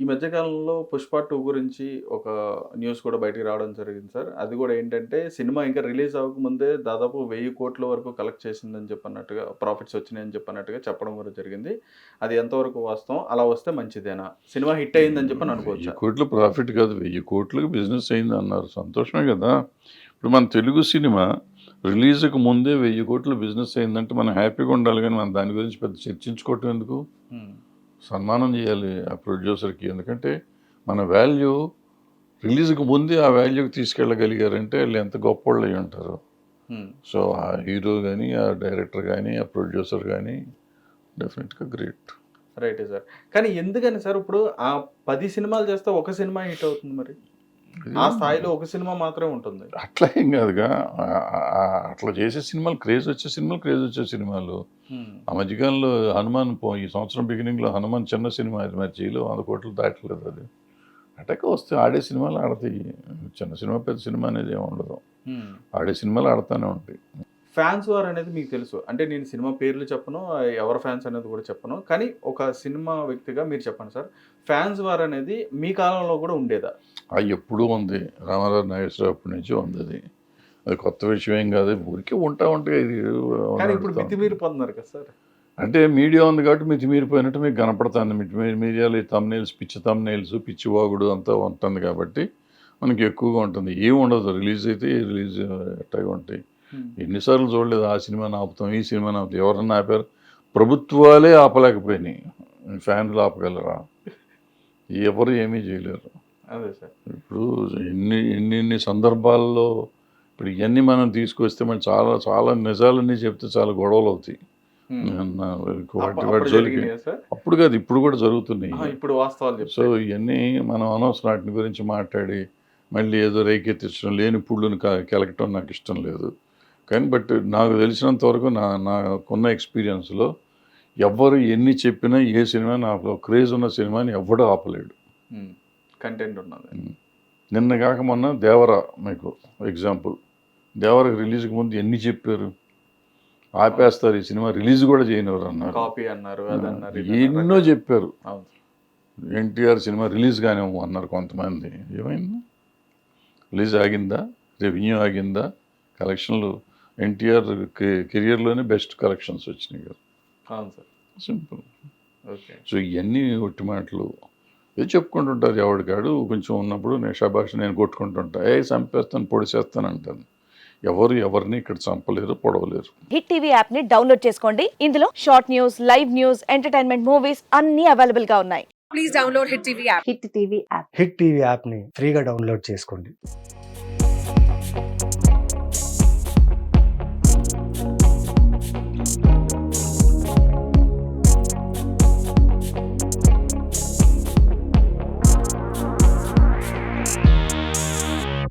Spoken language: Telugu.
ఈ మధ్యకాలంలో పుష్ప టూ గురించి ఒక న్యూస్ కూడా బయటికి రావడం జరిగింది సార్. అది కూడా ఏంటంటే సినిమా ఇంకా రిలీజ్ అవ్వకముందే దాదాపు వెయ్యి కోట్ల వరకు కలెక్ట్ చేసిందని చెప్పన్నట్టుగా ప్రాఫిట్స్ వచ్చినాయని చెప్పన్నట్టుగా చెప్పడం కూడా జరిగింది. అది ఎంతవరకు వాస్తవం? అలా వస్తే మంచిదేనా? సినిమా హిట్ అయిందని చెప్పని వెయ్యి అనుకోవచ్చు కోట్లు ప్రాఫిట్ కాదు వెయ్యి కోట్లకు బిజినెస్ అయింది అన్నారు. సంతోషమే కదా. ఇప్పుడు మన తెలుగు సినిమా రిలీజ్కి ముందే వెయ్యి కోట్లు బిజినెస్ అయిందంటే మనం హ్యాపీగా ఉండాలి కానీ మనం దాని గురించి పెద్ద చర్చించుకోవటం ఎందుకు? సన్మానం చేయాలి ఆ ప్రొడ్యూసర్కి. ఎందుకంటే మన వాల్యూ రిలీజ్కి ముందే ఆ వాల్యూకి తీసుకెళ్ళగలిగారంటే వాళ్ళు ఎంత గొప్పవాళ్ళు అయి ఉంటారు. సో ఆ హీరో కానీ ఆ డైరెక్టర్ కానీ ఆ ప్రొడ్యూసర్ కానీ డెఫినెట్గా గ్రేట్. Right sir. కానీ ఎందుకని సార్ ఇప్పుడు ఆ పది సినిమాలు చేస్తే ఒక సినిమా హిట్ అవుతుంది మరి? ఆ స్థాయిలో ఒక సినిమా మాత్రమే ఉంటుంది. అట్లా ఏం కాదుగా. అట్లా చేసే సినిమాలు క్రేజ్ వచ్చే సినిమాలు క్రేజ్ వచ్చే సినిమాలు. ఆ మధ్యకాలంలో హనుమాన్ ఈ సంవత్సరం బిగినింగ్లో హనుమాన్ చిన్న సినిమా అది మరి జైలు వంద కోట్లు దాటలేదు అది. అటాక వస్తే ఆడే సినిమాలు ఆడతాయి. చిన్న సినిమా పెద్ద సినిమా అనేది ఏమి ఉండదు. ఆడే సినిమాలు ఆడుతూనే ఉంటాయి. ఫ్యాన్స్ వార్ అనేది మీకు తెలుసు. అంటే నేను సినిమా పేర్లు చెప్పను ఎవరు ఫ్యాన్స్ అనేది కూడా చెప్పను. కానీ ఒక సినిమా వ్యక్తిగా మీరు చెప్పండి సార్. ఫ్యాన్స్ వార్ అనేది మీ కాలంలో కూడా ఉండేదా? అది ఎప్పుడూ ఉంది. రామారావు నాగేశ్వరరావు అప్పటి నుంచి ఉంది అది. అది కొత్త విషయం ఏం కాదు. ఊరికే ఉంటా ఉంటే ఇది. కానీ ఇప్పుడు మితిమీరిపోతున్నారు కదా సార్. అంటే మీడియా ఉంది కాబట్టి మితిమీరిపోయినట్టు మీకు కనపడుతుంది. మీడియాలో తమ్నేల్స్ పిచ్చి తమ్నేల్స్ పిచ్చి వాగుడు అంతా ఉంటుంది కాబట్టి మనకి ఎక్కువగా ఉంటుంది. ఏం ఉండదు. రిలీజ్ అయితే రిలీజ్ అట్టాగా ఉంటాయి. ఎన్నిసార్లు చూడలేదు ఆ సినిమాని ఆపుతాం ఈ సినిమాని ఆపుతాం ఎవరన్నా ఆపారు? ప్రభుత్వాలే ఆపలేకపోయినాయి. ఫ్యాన్లు ఆపగలరా? ఎవరు ఏమీ చేయలేరు. అదే సార్. ఇప్పుడు ఎన్ని ఎన్ని ఎన్ని సందర్భాల్లో ఇప్పుడు ఇవన్నీ మనం తీసుకొస్తే మనం చాలా చాలా నిజాలన్నీ చెప్తే చాలా గొడవలు అవుతాయి. వాటి అప్పుడు కాదు ఇప్పుడు కూడా జరుగుతున్నాయి. ఇప్పుడు వాస్తవాలు సో ఇవన్నీ మనం అనవసరం వాటి గురించి మాట్లాడి మళ్ళీ ఏదో రేకెత్తించడం లేని పుళ్ళుని కెలకటం నాకు ఇష్టం లేదు. కానీ బట్ నాకు తెలిసినంత వరకు నా నాకున్న ఎక్స్పీరియన్స్లో ఎవ్వరు ఎన్ని చెప్పినా ఏ సినిమా నాకు క్రేజ్ ఉన్న సినిమాని ఎవ్వడూ ఆపలేడు. కంటెంట్ ఉన్నది. నిన్న కాక మొన్న దేవర మీకు ఎగ్జాంపుల్ దేవరకు రిలీజ్కి ముందు ఎన్ని చెప్పారు? ఆపేస్తారు ఈ సినిమా రిలీజ్ కూడా చేయనివారు అన్నారు. కాపీ అన్నారు. ఎన్నో చెప్పారు. ఎన్టీఆర్ సినిమా రిలీజ్ కానివ్వము అన్నారు కొంతమంది. ఏమైంది? రిలీజ్ ఆగిందా? రెవెన్యూ ఆగిందా? కలెక్షన్లు ఎన్టీఆర్ కెరియర్లోనే బెస్ట్ కలెక్షన్స్ వచ్చినాయి కదా. అవును సార్. Simple okay. సో ఇవన్నీ ఒట్టి మాటలు. ఇది చెప్పుకుంటుంటారు ఎవడికాడు కొంచెం ఉన్నప్పుడు నేను షబాష్ నేను కొట్టుకుంటుంటా. ఏ చంపేస్తాను పొడిచేస్తాను అంటాను. ఎవరు ఎవరిని ఇక్కడ చంపలేరు పొడవలేరు. హిట్ టీవీ యాప్ని డౌన్లోడ్ చేసుకోండి. ఇందులో short news live news entertainment movies అన్ని అవైలబుల్గా ఉన్నాయి. Please download Hit TV app. Hit TV app hit TV యాప్ని ఫ్రీగా డౌన్లోడ్ చేసుకోండి.